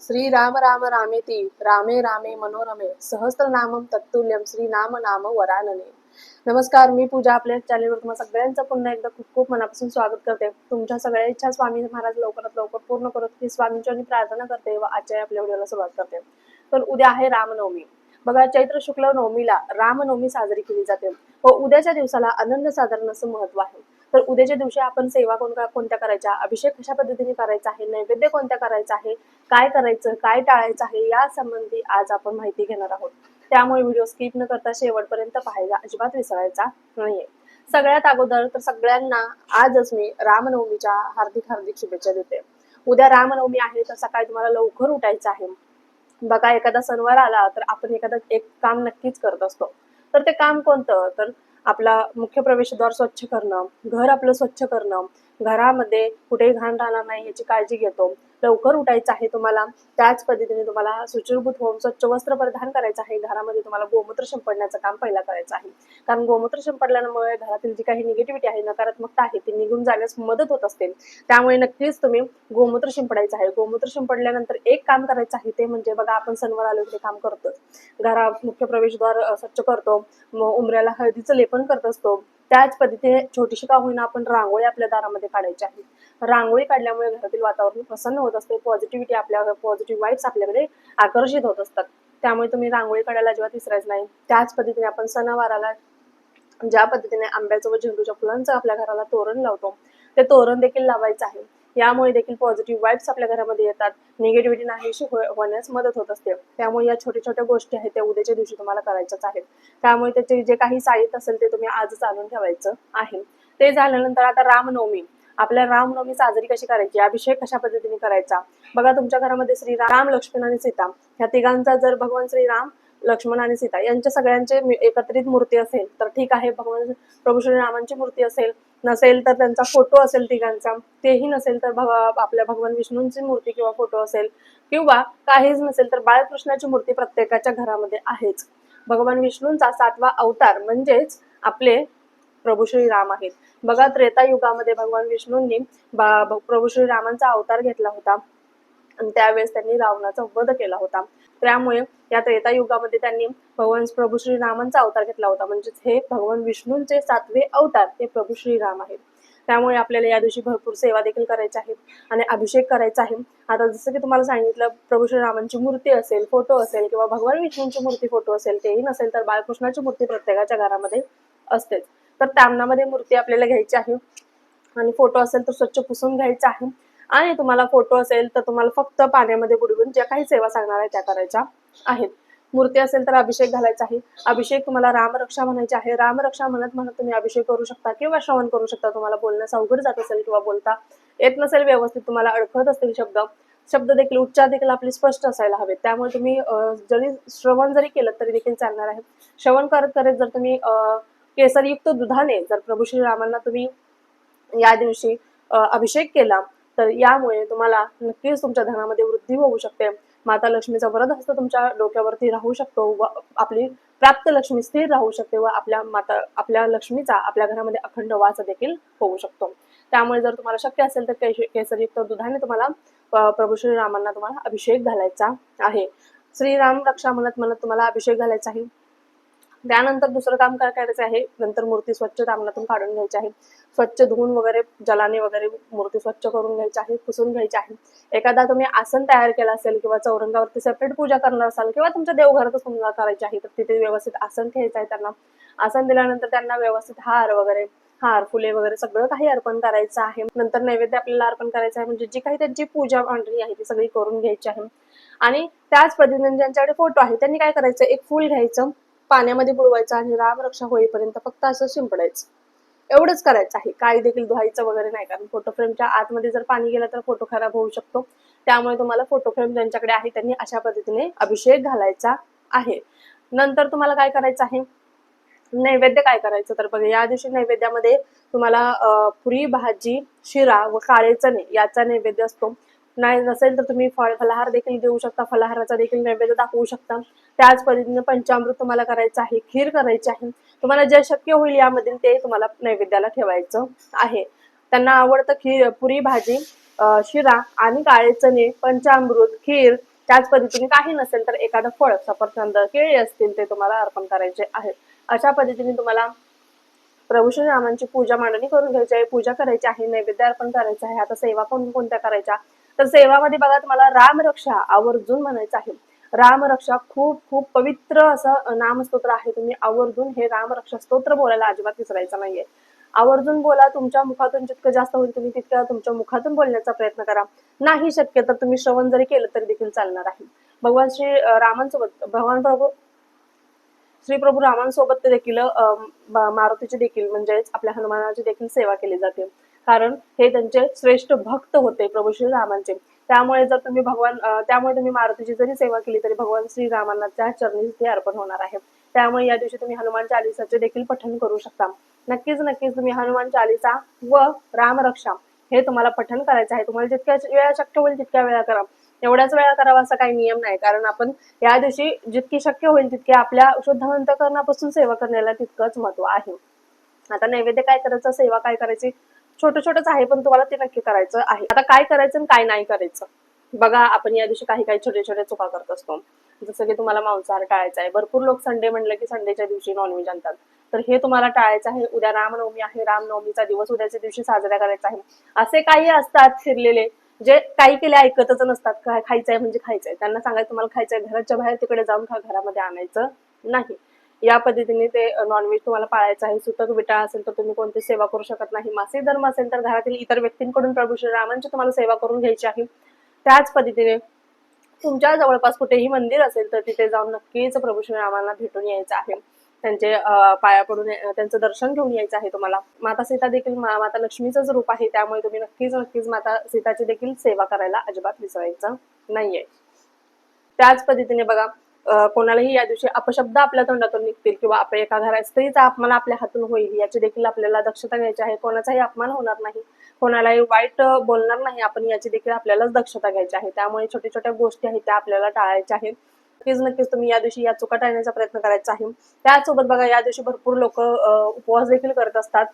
श्री राम रामेती रामे रामे मनोरमे सहस्रनामम तत्तुल्यम श्रीनाम नाम वरानने. नमस्कार मी पूजा आपल्या चॅनलवर तुम्हाला सगळ्यांचं पुन्हा एकदा खूप खूप मनापासून स्वागत करते. तुमच्या सगळ्या इच्छा स्वामी महाराज लवकरात लवकर पूर्ण करत की स्वामींची प्रार्थना करते व आजच्या आपल्या व्हिडिओला सुरुवात करते. तर उद्या आहे रामनवमी. बघा चैत्र शुक्ल नवमीला रामनवमी साजरी केली जाते व उद्याच्या दिवसाला आनंद साधारण असं महत्त्व आहे. तर उद्याच्या दिवशी आपण सेवा कोणत्या कोणत्या करायच्या? अभिषेक कशा पद्धतीने करायचा आहे? नैवेद्य कोणत्या करायचा आहे? काय करायचं? काय टाळायचं आहे? या संबंधी आज आपण माहिती घेणार आहोत. त्यामुळे व्हिडिओ स्किप न करता शेवटपर्यंत पाहायला अजिबात विसरायचा नाहीये. सगळ्यात अगोदर तर सगळ्यांना आजच मी रामनवमीच्या हार्दिक हार्दिक शुभेच्छा देते. उद्या रामनवमी आहे तर सकाळी तुम्हाला लवकर उठायचं आहे. बघा एखादा सणवार आला तर आपण एखादा एक काम नक्कीच करत असतो. तर ते काम कोणतं? तर आपला मुख्य प्रवेशद्वार स्वच्छ करणं घर आपलं स्वच्छ करणं घरामध्ये कुठेही घाण राहणार नाही याची काळजी घेतो. लवकर उठायचं आहे तुम्हाला. त्याच पद्धतीने तुम्हाला सुचिरभूत होऊन स्वच्छ वस्त्र परिधान करायचं आहे. घरामध्ये तुम्हाला गोमूत्र शिंपडण्याचं काम पहिला करायचं आहे. कारण गोमूत्र शिंपडल्यामुळे घरातील जी काही निगेटिव्हिटी आहे नकारात्मकता आहे ती निघून जाण्यास मदत होत असते. त्यामुळे नक्कीच तुम्ही गोमूत्र शिंपडायचं आहे. गोमूत्र शिंपडल्यानंतर एक काम करायचं आहे ते म्हणजे बघा आपण सणवार आलो ते काम करतो घरा मुख्य प्रवेशद्वार स्वच्छ करतो. उमऱ्याला हळदीचं लेपन करत असतो. त्याच पद्धतीने छोटीशी का होईना आपण रांगोळी आपल्या दारामध्ये काढायची आहे. रांगोळी काढल्यामुळे घरातील वातावरण प्रसन्न होत असते पॉझिटिव्हिटी आपल्या पॉझिटिव्ह वाईब्स आपल्याकडे आकर्षित होत असतात. त्यामुळे तुम्ही रांगोळी काढायला अजिबात विसरायचं नाही. त्याच पद्धतीने आपण सणावाराला ज्या पद्धतीने आंब्याचं व झेंडूच्या फुलांचं आपल्या घराला तोरण लावतो ते तोरण देखील लावायचं आहे. यामुळे देखील पॉझिटिव्ह वाईब्स आपल्या घरामध्ये येतात. निगेटिव्हिटी नाहीशी हो- होण्यास मदत होत असते. त्यामुळे या छोट्या छोट्या गोष्टी आहेत त्या उद्याच्या दिवशी तुम्हाला करायच्याच आहेत. त्यामुळे त्याचे जे काही साहित्य असेल ते तुम्ही आजच आणून ठेवायचं आहे. ते झाल्यानंतर आता रामनवमी. आपल्या रामनवमी साजरी कशी करायची? अभिषेक कशा पद्धतीने करायचा? बघा तुमच्या घरामध्ये श्रीराम राम लक्ष्मण आणि सीता. ह्या तिघांचा जर भगवान श्रीराम लक्ष्मण आणि सीता यांच्या सगळ्यांचे एकत्रित मूर्ती असेल तर ठीक आहे भगवान प्रभू श्रीरामांची मूर्ती असेल नसेल तर त्यांचा फोटो असेल तिघांचा तेही नसेल तर भग- आपल्या भगवान विष्णूंची मूर्ती किंवा फोटो असेल किंवा काहीच नसेल तर बाळकृष्णाची मूर्ती प्रत्येकाच्या घरामध्ये आहेच. भगवान विष्णूंचा सातवा अवतार म्हणजेच आपले प्रभू श्रीराम आहेत. बघा त्रेता युगामध्ये भगवान विष्णूंनी बा- भ- श्री रामांचा अवतार घेतला होता. त्यावेळेस त्यांनी रावणाचा वध केला होता. त्यामुळे या त्रेता युगामध्ये त्यांनी भगवान प्रभू श्रीरामांचा अवतार घेतला होता. म्हणजेच हे भगवान विष्णूंचे सातवे अवतार हे प्रभू श्रीराम आहेत. त्यामुळे आपल्याला या दिवशी भरपूर सेवा देखील करायच्या आहेत आणि अभिषेक करायचा आहे. आता जसं की तुम्हाला सांगितलं प्रभू श्रीरामांची मूर्ती असेल फोटो असेल किंवा भगवान विष्णूंची मूर्ती फोटो असेल तेही नसेल तर बाळकृष्णाची मूर्ती प्रत्येकाच्या घरामध्ये असतेच. तर तामणामध्ये मूर्ती आपल्याला घ्यायची आहे आणि फोटो असेल तर स्वच्छ पुसून घ्यायचा आहे. आणि तुम्हाला फोटो असेल तर तुम्हाला फक्त पाण्यामध्ये बुडवून ज्या काही सेवा सांगणार आहे त्या करायच्या आहेत. मूर्ती असेल तर अभिषेक घालायचा आहे. अभिषेक तुम्हाला रामरक्षा म्हणायची आहे. रामरक्षा म्हणत म्हणत तुम्ही अभिषेक करू शकता किंवा श्रवण करू शकता. तुम्हाला बोलण्यास अवघड जात असेल किंवा बोलता येत नसेल व्यवस्थित तुम्हाला अडखळत असतील शब्द. शब्द देखील उच्चार देखील आपले स्पष्ट असायला हवेत. त्यामुळे तुम्ही जरी श्रवण जरी केलं तरी देखील चालणार आहे. श्रवण करत करत जर तुम्ही केसरयुक्त दुधाने जर प्रभू श्रीरामांना तुम्ही या दिवशी अभिषेक केला तर यामुळे तुम्हाला नक्कीच तुमच्या धनामध्ये वृद्धी होऊ शकते. माता लक्ष्मीचा वरद हस्त तुमच्या डोक्यावरती राहू शकतो व आपली प्राप्त लक्ष्मी स्थिर राहू शकते व आपल्या माता आपल्या लक्ष्मीचा आपल्या घरामध्ये अखंड वास देखील होऊ शकतो. त्यामुळे जर तुम्हाला शक्य असेल तर केसरयुक्त दुधाने तुम्हाला प्रभू श्रीरामांना तुम्हाला अभिषेक घालायचा आहे. श्रीराम रक्षा म्हणत म्हणत तुम्हाला अभिषेक घालायचा आहे. त्यानंतर दुसरं काम काय करायचं आहे? नंतर मूर्ती स्वच्छ तामणातून काढून घ्यायची आहे. स्वच्छ धुवून वगैरे जलाने वगैरे मूर्ती स्वच्छ करून घ्यायची आहे पुसून घ्यायची आहे. एखादा तुम्ही आसन तयार केलं असेल किंवा चौरंगावरती सेपरेट पूजा करणार असाल किंवा तुमच्या देवघरातच समजा करायची आहे तर तिथे व्यवस्थित आसन ठेवायचं आहे त्यांना. आसन दिल्यानंतर त्यांना व्यवस्थित हार वगैरे हार फुले वगैरे सगळं काही अर्पण करायचं आहे. नंतर नैवेद्य आपल्याला अर्पण करायचं आहे म्हणजे जी काही त्यांची पूजा मांडणी आहे ती सगळी करून घ्यायची आहे. आणि त्याच पद्धतीने ज्यांच्याकडे फोटो आहे त्यांनी काय करायचं? एक फुल घ्यायचं. पाण्यामध्ये बुडवायचं आणि राम रक्षा होईपर्यंत फक्त असं शिंपडायचं. एवढंच करायचं आहे. काय देखील धुवायचं वगैरे नाही. कारण फोटो फ्रेमच्या आतमध्ये जर पाणी गेलं तर फोटो खराब होऊ शकतो. त्यामुळे तुम्हाला फोटो फ्रेम ज्यांच्याकडे आहे त्यांनी अशा पद्धतीने अभिषेक घालायचा आहे. नंतर तुम्हाला काय करायचं आहे? नैवेद्य काय करायचं? तर बघा या दिवशी नैवेद्यामध्ये तुम्हाला पुरी भाजी शिरा व काळे चणे याचा नैवेद्य असतो. नाही नसेल तर तुम्ही फळ फलाहार देखील देऊ शकता. फलाहाराचा देखील नैवेद्य दाखवू शकता. त्याच पद्धतीने पंचामृत तुम्हाला करायचं आहे खीर करायची आहे. तुम्हाला जे शक्य होईल यामधील ते तुम्हाला नैवेद्याला ठेवायचं आहे. त्यांना आवडतं खीर पुरी भाजी शिरा आणि काळे चणे पंचामृत खीर त्याच पद्धतीने काही नसेल तर एखादं फळ सफरचंद केळी असतील ते तुम्हाला अर्पण करायचे आहे. अशा पद्धतीने तुम्हाला प्रभू श्रीरामांची पूजा मांडणी करून घ्यायची आहे पूजा करायची आहे नैवेद्य अर्पण करायचं आहे. आता सेवा कोण कोणत्या करायच्या? तर सेवामध्ये बघा तुम्हाला रामरक्षा आवर्जून म्हणायचं आहे. रामरक्षा खूप खूप पवित्र असं नामस्तोत्र आहे. तुम्ही आवर्जून हे रामरक्षा स्तोत्र बोलायला अजिबात विसरायचं नाहीये. आवर्जून बोला तुमच्या मुखातून जितकं जास्त होईल तुम्ही तितक्या तुमच्या मुखातून बोलण्याचा प्रयत्न करा. नाही शक्य तर तुम्ही श्रवण जरी केलं तरी देखील चालणार आहे. भगवान श्री रामांसोबत भगवान प्रभू श्री प्रभू रामांसोबत ते देखील मारुतीची देखील म्हणजेच आपल्या हनुमानाची देखील सेवा केली जाते. कारण हे त्यांचे श्रेष्ठ भक्त होते प्रभू श्री रामांचे त्यामुळे जर तुम्ही भगवान त्यामुळे तुम्ही मारुतीची जरी सेवा केली तरी भगवान श्री रामांना त्या चरणी ते अर्पण होणार आहे. त्यामुळे या दिवशी तुम्ही हनुमान चालिसाचे देखील पठण करू शकता. नक्कीच नक्कीच तुम्ही हनुमान चालिसा व रामरक्षा हे तुम्हाला पठण करायचं आहे. तुम्हाला जितक्या वेळा शक्य होईल तितक्या वेळा करा. एवढ्याच वेळा करावा असा काही नियम नाही. कारण आपण या दिवशी जितकी शक्य होईल तितकी आपल्या शुद्ध अंतकरणापासून सेवा करण्याला तितकंच महत्त्व आहे. आता नैवेद्य काय करायचं? सेवा काय करायची? छोटं छोटंच आहे पण तुम्हाला ते नक्की करायचं आहे. आता काय करायचं आणि काय नाही करायचं? बघा आपण या दिवशी काही काही छोटे छोटे चुका करत असतो. जसं की तुम्हाला मांसाहार टाळायचा आहे. भरपूर लोक संडे म्हणलं की संडेच्या दिवशी नॉनव्हेज आणतात. तर हे तुम्हाला टाळायचं आहे. उद्या रामनवमी आहे. रामनवमीचा दिवस उद्याच्या दिवशी साजरा करायचा आहे. असे काही असतात फिरलेले जे काही केले ऐकतच नसतात. काय खायचंय म्हणजे खायचंय. त्यांना सांगायचं तुम्हाला खायचंय घराच्या बाहेर तिकडे जाऊन खा घरामध्ये आणायचं नाही. या पद्धतीने ते नॉनव्हेज तुम्हाला पाळायचं आहे. सुतक विटा असेल तर तुम्ही कोणती सेवा करू शकत नाही. मासिक धर्म असेल तर घरातील इतर व्यक्तींकडून प्रभू श्रीरामांची तुम्हाला सेवा करून घ्यायची आहे. त्याच पद्धतीने तुमच्या जवळपास कुठेही मंदिर असेल तर तिथे जाऊन नक्कीच प्रभू श्रीरामांना भेटून यायचं आहे. त्यांचे पाया पडून त्यांचं दर्शन घेऊन यायचं आहे तुम्हाला. माता सीता देखील माता लक्ष्मीचंच रूप आहे. त्यामुळे तुम्ही नक्कीच नक्कीच माता सीताची देखील सेवा करायला अजिबात विसरायचं नाहीये. त्याच पद्धतीने बघा कोणालाही या दिवशी अपशब्द आपल्या तोंडातून निघतील किंवा आपल्या एका घरात स्त्रीचा अपमान आपल्या हातून होईल याची देखील आपल्याला दक्षता घ्यायची आहे. कोणाचाही अपमान होणार नाही. कोणालाही वाईट बोलणार नाही आपण याची देखील आपल्यालाच दक्षता घ्यायची आहे. त्यामुळे छोट्या छोट्या गोष्टी आहेत त्या आपल्याला टाळायच्या आहेत. नक्कीच नक्कीच तुम्ही या दिवशी या चुका टाळण्याचा प्रयत्न करायचा आहे. त्यासोबत बघा या दिवशी भरपूर लोक उपवास देखील करत असतात.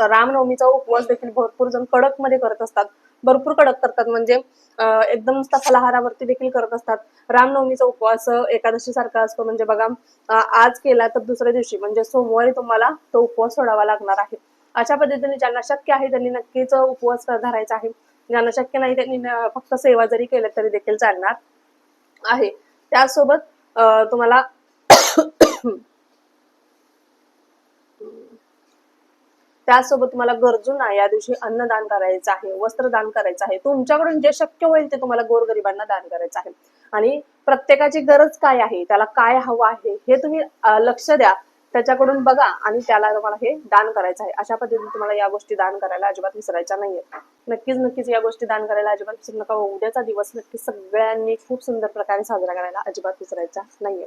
रामनवमीचा उपवास देखील भरपूर जण कडकमध्ये करत असतात. भरपूर कडक करतात. म्हणजे अं, एकदम नुसता फलाहारावरती देखील करत असतात. रामनवमीचा उपवास एकादशी सारखा असतो. म्हणजे बघा आज केला तर दुसऱ्या दिवशी म्हणजे सोमवारी तुम्हाला तो उपवास सोडावा लागणार आहे. अशा पद्धतीने ज्यांना शक्य आहे त्यांनी नक्कीच उपवास धरायचा आहे. ज्यांना शक्य नाही त्यांनी फक्त सेवा जरी केल्या तरी देखील चालणार आहे. त्यासोबत अं, तुम्हाला त्यासोबत तुम्हाला गरजूंना या दिवशी अन्नदान करायचं आहे वस्त्रदान करायचं आहे. तुमच्याकडून जे शक्य होईल ते तुम्हाला गोरगरिबांना दान करायचं आहे. आणि प्रत्येकाची गरज काय आहे त्याला काय हवं आहे हे तुम्ही लक्ष द्या. त्याच्याकडून बघा आणि त्याला तुम्हाला हे दान करायचं आहे. अशा पद्धतीने तुम्हाला या गोष्टी दान करायला अजिबात विसरायच्या नाहीये नक्कीच नक्कीच या गोष्टी दान करायला अजिबात विसरू नका. उद्याचा दिवस नक्की सगळ्यांनी खूप सुंदर प्रकारे साजरा करायला अजिबात विसरायचा नाहीये.